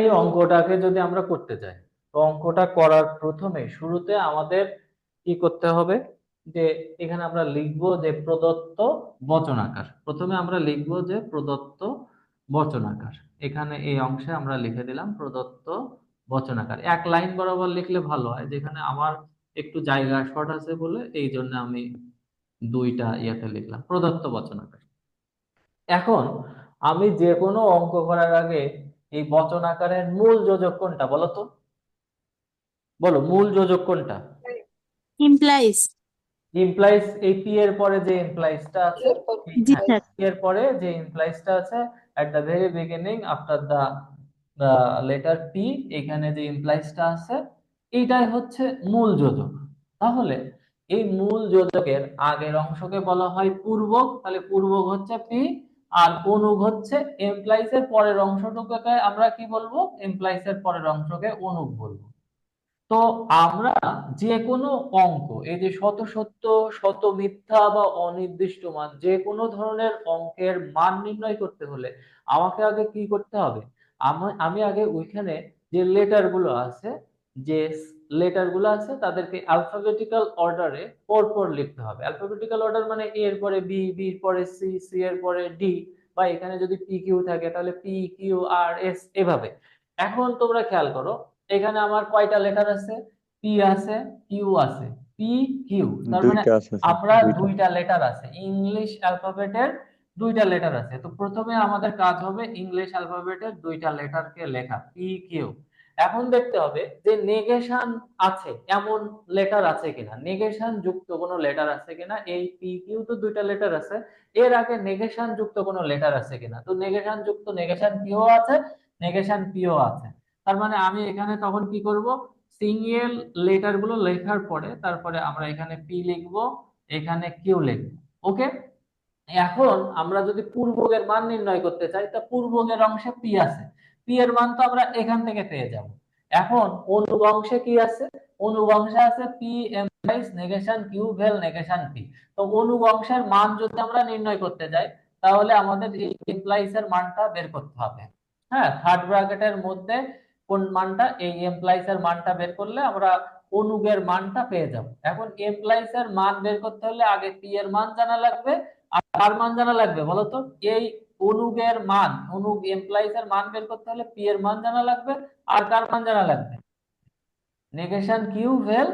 এই অঙ্কটাকে যদি আমরা করতে চাই তো অঙ্কটা করার প্রথমে শুরুতে আমাদের কি করতে হবে? যে এখানে আমরা লিখব যে প্রদত্ত বচনাকার প্রথমে আমরা লিখব যে প্রদত্ত বচনাকার এখানে এই অংশে আমরা লিখে দিলাম প্রদত্ত বচনাকার এক লাইন বরাবর লিখলে ভালো হয়, যেখানে আমার একটু জায়গা শর্ট আছে বলে এই জন্য আমি দুইটা ইয়াতে লিখলাম, প্রদত্ত বচনাকার এখন আমি যে কোনো অঙ্ক করার আগে এই বচন আকারের মূল যোজক কোনটা বলো তো? বলো মূল যোজক কোনটা? Implies. ইমপ্লাইজ এই পি এর পরে যে ইমপ্লাইজটা আছে P এর পরে যে ইমপ্লাইজটা আছে at the very beginning after the the letter P এখানে যে ইমপ্লাইজটা আছে এইটাই হচ্ছে মূল যোজক। তাহলে এই মূল যোজকের আগের অংশকে বলা হয় পূর্বক তাহলে পূর্বক হচ্ছে পি আর অনুগ হচ্ছে এমপ্লাইজ এর পরের অংশটুকুকে আমরা কি বলব? এমপ্লাইজ এর পরের অংশকে অনুগ বলব। তো আমরা যে কোনো অঙ্ক, এই যে শত সত্য, শত মিথ্যা বা অনির্দিষ্ট মান যে কোনো ধরনের অঙ্কের মান নির্ণয় করতে হলে আমাকে আগে কি করতে হবে? আমি আমি আগে ওইখানে যে লেটারগুলো আছে, যে লেটারগুলো আছে তাদেরকে অ্যালফাবেটিক্যাল অর্ডারে পরপর লিখতে হবে। অ্যালফাবেটিক্যাল অর্ডার মানে এ এর পরে বি বি এর পরে সি সি এর পরে ডি বা এখানে যদি পি কিউ থাকে তাহলে পি কিউ আর এস এভাবে। এখন তোমরা খেয়াল করো এখানে আমার কয়টা লেটার আছে? পি আছে কিউ আছে পি কিউ তার মানে আমরা দুইটা। দুইটা লেটার আছে ইংলিশ অ্যালফাবেটের দুইটা লেটার আছে। তো প্রথমে আমাদের কাজ হবে ইংলিশ অ্যালফাবেটের দুইটা লেটারকে লেখা পি কিউ এখন দেখতে হবে যে নেগেশন আছে, এমন লেটার আছে কিনা। নেগেশন যুক্ত কোনো লেটার আছে কিনা? এই পি কিউ তো দুইটা লেটার আছে। এর আগে নেগেশন যুক্ত কোনো লেটার আছে কিনা? তো নেগেশন যুক্ত নেগেশন কিউ আছে, নেগেশন পিও আছে। তার মানে আমি এখানে তখন কি করব? সিঙ্গেল লেটারগুলো লেখার পরে তারপরে আমরা এখানে পি লিখব, এখানে কিউ লিখব। ওকে এখন আমরা যদি পূর্বকের মান নির্ণয় করতে চাই, তা পূর্বকের অংশে পি আছে। পি এর মান তো আমরা এখান থেকে পেয়ে যাব। এখন অনুগ অংশে কি আছে? অনুগ অংশে আছে পি এমপ্লাইজ নেগেশন কিউ ভেল নেগেশন পি তো অনুগ অংশের মান যদি আমরা নির্ণয় করতে যাই, তাহলে আমাদের এই এমপ্লাইজ এর মানটা বের করতে হবে। হ্যাঁ থার্ড ব্র্যাকেটের মধ্যে কোন মানটা? এই এমপ্লাইস এর মানটা বের করলে আমরা অনুগের মানটা পেয়ে যাব। এখন এমপ্লাইস এর মান বের করতে হলে আগে পি এর মান জানা লাগবে, আর মান জানা লাগবে বলতো? এই অনুগের মান অনুগ এমপ্লাইজ এর মান বের করতে হলে পি এর মান জানা লাগবে আর কার মান জানা লাগবে? নেগেশন কিউ ভেল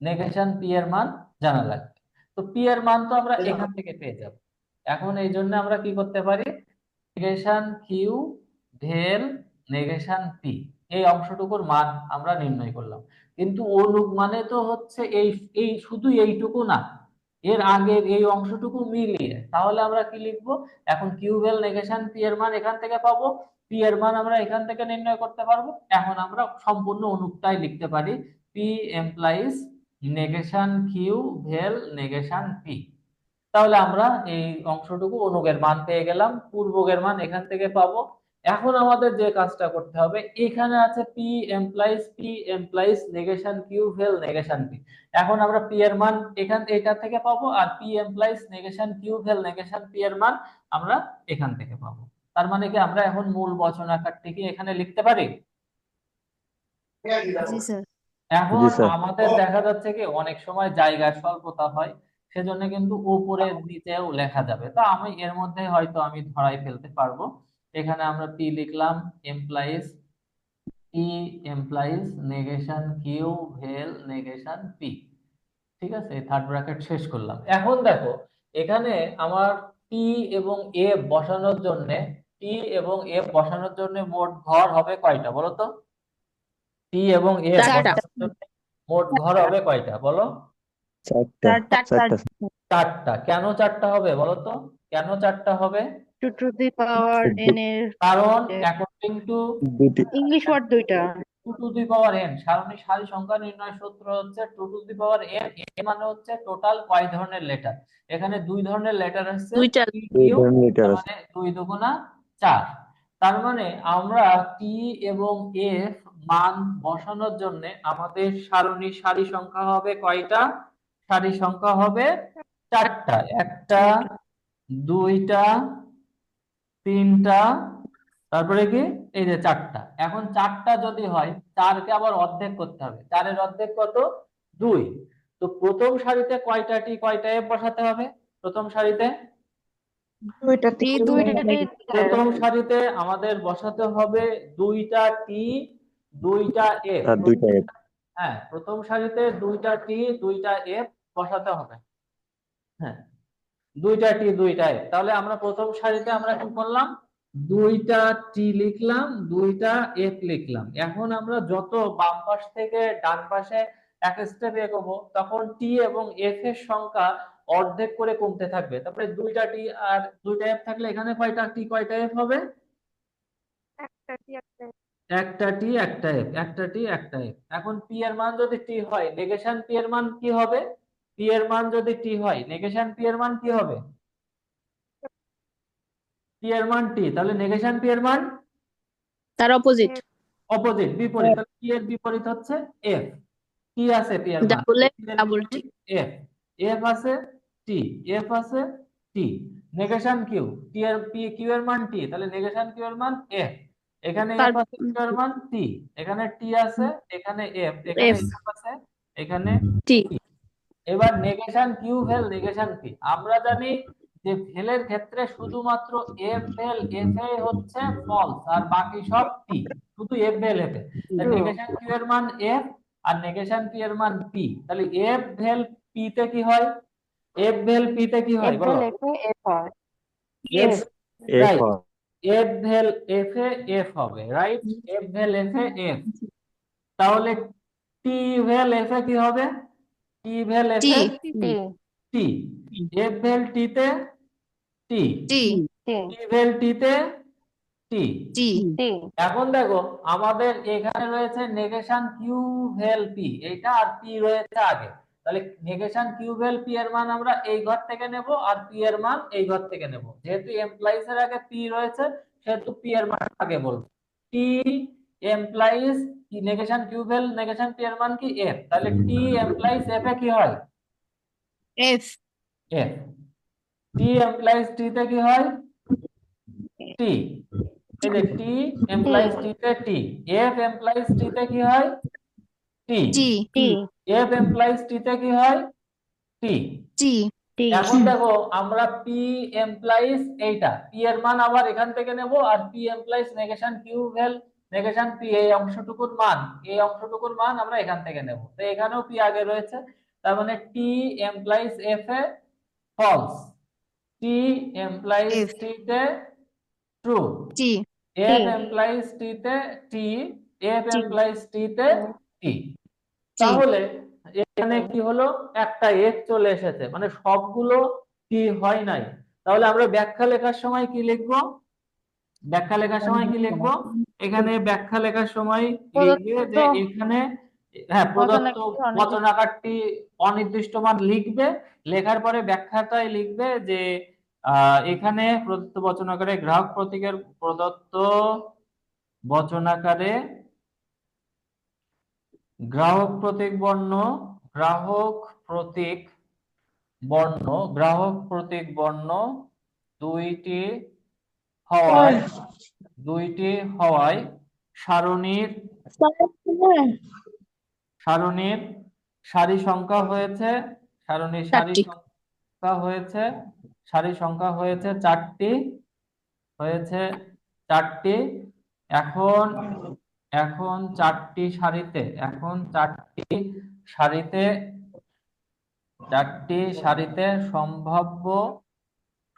নেগেশন পি এর মান জানা লাগবে। তো পি এর মান তো আমরা এখান থেকে পেয়ে যাব। এখন এই জন্য আমরা কি করতে পারি? নেগেশন কিউ ভেল নেগেশন পি এই অংশটুকুর মান আমরা নির্ণয় করলাম। কিন্তু অনুগ মানে তো হচ্ছে এই এই শুধু এইটুকু না। এর আগের এই অংশটুকু মিলিয়ে, তাহলে আমরা কি লিখব? এখন কিউবেল নেগেশন পি এর মান এখান থেকে পাবো। পি এর মান আমরা এখান থেকে নির্ণয় করতে পারব। এখন আমরা সম্পূর্ণ অনুগটাই লিখতে পারি। পি এমপ্লাইজ নেগেশন কিউ ভেল নেগেশন পি তাহলে আমরা এই অংশটুকু অনুগের মান পেয়ে গেলাম। পূর্বকের মান এখান থেকে পাবো। এখন আমাদের যে কাজটা করতে হবে এখানে আছে P implies P implies negation Q ভেল নেগেশন পি এখন আমরা পি এর মান এখান এটা থেকে পাবো আর পি এমপ্লাইজ নেগেশন কিউ ভেল নেগেশন পি এর মান আমরা এখান থেকে পাবো। তার মানে কি আমরা এখন মূল বচন আকারটিকে এখানে লিখতে পারি? জি স্যার। এখন আমাদের দেখা যাচ্ছে কি অনেক সময় জায়গার স্বল্পতা হয় সেজন্য কিন্তু উপরে নিচেও লেখা যাবে। তো আমি এর মধ্যে হয়তো আমি ধরাই ফেলতে পারব। এখানে আমরা পি লিখলাম implies P implies negation Q ভেল নেগেশন পি ঠিক আছে? থার্ড ব্র্যাকেট শেষ করলাম। এখন দেখো এখানে আমার পি এবং এ বসানোর জন্য পি এবং এ বসানোর জন্য মোট ঘর হবে কয়টা বলো তো? পি এবং এ বসানোর জন্য মোট ঘর হবে কয়টা বলো? চারটা। চারটা। কেন চারটা হবে বলো তো? কেন চারটা হবে? Two to the power N এর কারণ অ্যাকর্ডিং টু দুটি। ইংলিশ ওয়ার্ড দুইটা। Two to the power N সারণী সারি সংখ্যা নির্ণয় সূত্র হচ্ছে two to the power N এ মানে হচ্ছে টোটাল কয় ধরনের লেটার এখানে দুই ধরনের লেটার আছে দুইটা দুই ধরনের লেটার আছে দুই দুগুণা চার। তার মানে আমরা টি এবং এফ মান বসানোর জন্য আমাদের সারণী সারি সংখ্যা হবে কয়টা? সারি সংখ্যা হবে চারটা। একটা দুইটা তিনটা তারপরে কি? এই যে চারটা। এখন চারটা যদি হয় চারকে আবার অর্ধেক করতে হবে। চারের অর্ধেক কত? দুই। তো প্রথম সারিতে কয়টা টি কয়টা এফ বসাতে হবে? প্রথম সারিতে? দুইটা টি দুইটা টি। প্রথম সারিতে আমাদের বসাতে হবে দুইটা টি দুইটা এফ। দুইটা এফ। হ্যাঁ প্রথম সারিতে দুইটা টি দুইটা এফ বসাতে হবে। হ্যাঁ। দুইটা টি দুইটা এফ তাহলে আমরা প্রথম সারিতে আমরা কি করলাম? দুইটা টি লিখলাম দুইটা এফ লিখলাম। এখন আমরা যত বাম পাশ থেকে ডান পাশে এক স্টেপ এগোবো তখন টি এবং এফ এর সংখ্যা অর্ধেক করে কমতে থাকবে। তারপরে দুইটা টি আর দুইটা এফ থাকলে এখানে কয়টা? টি কয়টা এফ হবে? একটা টি একটা এফ একটা টি একটা এফ এখন পি এর মান যদি টি হয় নেগেশন পি এর মান কি হবে? পি এর মান যদি টি হয় নেগেশন পি এর মান কি হবে? পি এর মান টি তাহলে নেগেশন পি এর মান? তার অপোজিট অপোজিট বিপরীত। তাহলে পি এর বিপরীত হচ্ছে এফ কি আছে পি এর double F double T F F আছে টি এফ আছে টি নেগেশন কিউ টি এর পি কিউ এর মান টি তাহলে নেগেশন কিউ এর মান এফ এখানে এফ আছে কিউ এর মান টি এখানে টি আছে এখানে এফ এখানে এফ আছে এখানে টি এবার নেগেশন কিউ ভেল নেগেশন পি আমরা জানি যে ভেলের ক্ষেত্রে শুধুমাত্র এফ ভেল এফ এ হচ্ছে ফলস আর বাকি সব পি শুধু এফ ভেল এফ এ নেগেশন কিউ এর মান এফ আর নেগেশন পি এর মান পি তাহলে এফ ভেল পি তে কি হয়? এফ ভেল পি তে কি হয় বলো? এফ হয়। F F Right. হয়। এফ ভেল এফ এ এফ হবে রাইট এফ ভেল এফ এ এফ তাহলে টি ভেল এফ এ কি হবে? টি ভেল এফ টি টি এফ ভেল টি তে টি টি টি ভেল টি তে টি টি এখন দেখো আমাদের এখানে রয়েছে নেগেশন কিউ ভেল পি এইটা আর পি রয়েছে আগে। তাহলে নেগেশন কিউ ভেল পি এর মান আমরা এই ঘর থেকে নেব আর পি এর মান এই ঘর থেকে নেব। যেহেতু এমপ্লয়িজ এর আগে পি রয়েছে সেহেতু পি এর মান আগে বলব। টি এমপ্লয়িজ কি নেগেশন কিউ ভেল নেগেশন পি এর মান কি এফ? তাহলে টি এমপ্লয়িজ এফ এ কি হয়? F. F. T implies T তে কি হয়? টি। এই যে টি এমপ্লয়িজ টি তে টি। এফ এমপ্লয়িজ টি তে কি হয়? টি। টি। টি। এফ এমপ্লয়িজ টি তে কি হয়? টি। টি। টি। এখন দেখো আমরা পি এমপ্লয়িজ এইটা। পি এর মান আবার এখান থেকে নেব আর পি এমপ্লয়িজ নেগেশন কিউ ভেল নেগেশন পি এই অংশটুকুর মান এই অংশটুকুর মান আমরা এখান থেকে নেব। তো এখানেও পি আগে রয়েছে তার মানে টি এমপ্লয়িজ এফ এ false T implies F. T তে true T F implies T তে T F T. Implies T তে টি তাহলে এখানে কি হলো? একটা এফ চলে এসেছে মানে সবগুলো কি হয় নাই। তাহলে আমরা ব্যাখ্যা লেখার সময় কি লিখব? ব্যাখ্যা লেখার সময় কি লিখব? এখানে ব্যাখ্যা লেখার সময় লিখবে যে এখানে হ্যাঁ প্রদত্ত বচনাকারটি বচনাকারটি অনির্দিষ্ট মান লিখবে। লেখার পরে ব্যাখ্যাটাই লিখবে যে এখানে প্রদত্ত বচনাকারে গ্রাহক প্রতীকের প্রদত্ত বচনাকারে গ্রাহক প্রতীক বর্ণ গ্রাহক প্রতীক বর্ণ গ্রাহক প্রতীক বর্ণ দুইটি হওয়ায়। দুইটি হওয়ায় সারণীর সারণীর সারি সংখ্যা হয়েছে সারণীর সারি সংখ্যা হয়েছে সারি সংখ্যা হয়েছে চারটি হয়েছে চারটি। এখন এখন চারটি সারিতে এখন চারটি সারিতে চারটি সারিতে সম্ভাব্য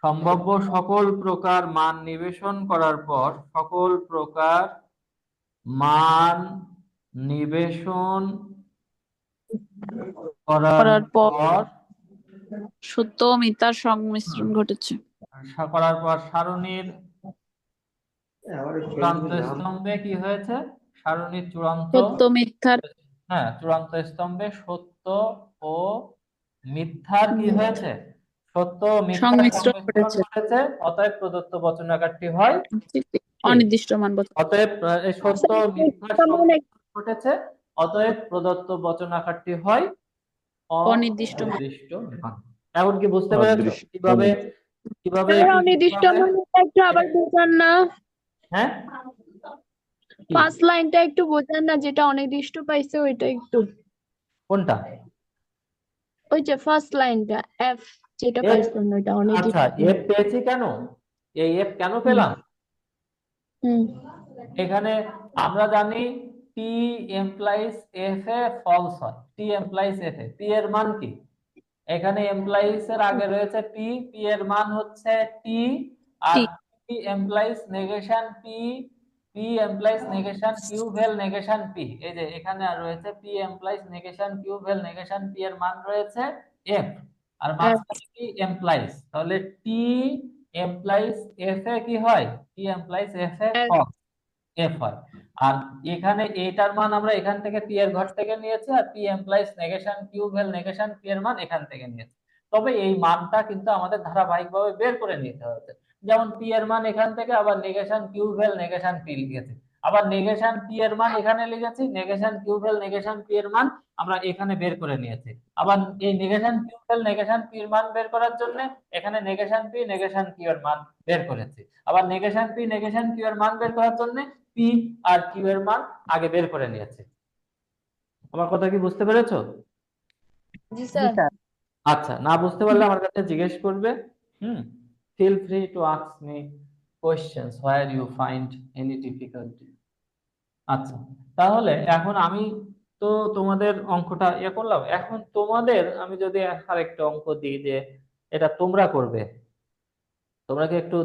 সম্ভাব্য সকল প্রকার মান নিবেশন করার পর সকল প্রকার মান নিবেশন করার পর সত্য ও মিথ্যার সংমিশ্রণ ঘটেছে। করার পর সারণীর চূড়ান্ত স্তম্ভে কি হয়েছে? সারণীর চূড়ান্ত সত্য মিথ্যার হ্যাঁ চূড়ান্ত স্তম্ভে সত্য ও মিথ্যার কি হয়েছে? সত্য সংমিশ্রণ ঘটেছে। অতএব প্রদত্ত বচনাকারটি হয়। অনির্দিষ্ট মান বচন। অতএব সত্য ঘটেছে অতএব প্রদত্ত বচনাকারটি হয়। অনির্দিষ্ট অনির্দিষ্ট মান। এখন কি বুঝতে পেরেছ? কীভাবে কীভাবে অনির্দিষ্ট মান একটু আবার বোঝান না। হ্যাঁ? ফার্স্ট লাইনটা একটু বোঝান না যেটা অনির্দিষ্ট পাইছে ওইটা একটু। কোনটা? ওই যে ফার্স্ট লাইনটা এফ যেটা F? পাইছেন ওইটা অনির্দিষ্ট আচ্ছা এফ পেয়েছি কেন? এই এফ কেন পেলাম? হুম। এখানে আমরা জানি টি এমপ্লাইজ এফ এ ফলস হয়। টি এমপ্লাইজ এফ এ। পি এর মান কি? এখানে এমপ্লাইজ এর আগে রয়েছে পি পি এর মান হচ্ছে টি আর P implies negation P P implies negation Q ভেল নেগেশন পি এই যে এখানে আর রয়েছে পি এমপ্লাইজ নেগেশন কিউ ভেল নেগেশন পি এর মান রয়েছে এফ আর মাঝখানে কি? এমপ্লাইজ তাহলে টি এমপ্লাইজ এফ এ কি হয়? টি এমপ্লাইজ এফ এ এফ হয়। আর এখানে এটার মান আমরা এখান থেকে টি এর ঘর থেকে নিয়েছি আর টি এমপ্লাইজ নেগেশন কিউ ভেল নেগেশন পি এর মান এখান থেকে নিয়েছি। তবে এই মানটা কিন্তু আমাদের ধারাবাহিকভাবে বের করে নিতে হচ্ছে যেমন টি এর মান এখান থেকে আবার নেগেশন কিউ ভেল নেগেশন পি লিখেছি। আবার নেগেশন পি এর মান এখানে লিখেছি নেগেশন কিউ ভেল নেগেশন পি এর মান আমরা এখানে বের করে নিয়েছি। আবার এই নেগেশন কিউ ভেল নেগেশন পি এর মান বের করার জন্য এখানে নেগেশন পি নেগেশন কিউ এর মান বের করেছি। আবার নেগেশন পি নেগেশন কিউ এর মান বের করার জন্য পি আর কিউ এর মান আগে বের করে নিয়েছি। আমার কথা কি বুঝতে পেরেছ? জি জি স্যার। আচ্ছা না বুঝতে পারলে আমার কাছে জিজ্ঞেস করবে হুম? Feel free to ask me questions where you find any difficulty আচ্ছা তাহলে এখন আমি তো তোমাদের অঙ্কটা ইয়ে করলাম। এখন তোমাদের আমি যদি আরেকটা অঙ্ক দিই যে এটা তোমরা করবে, তোমরা কি একটু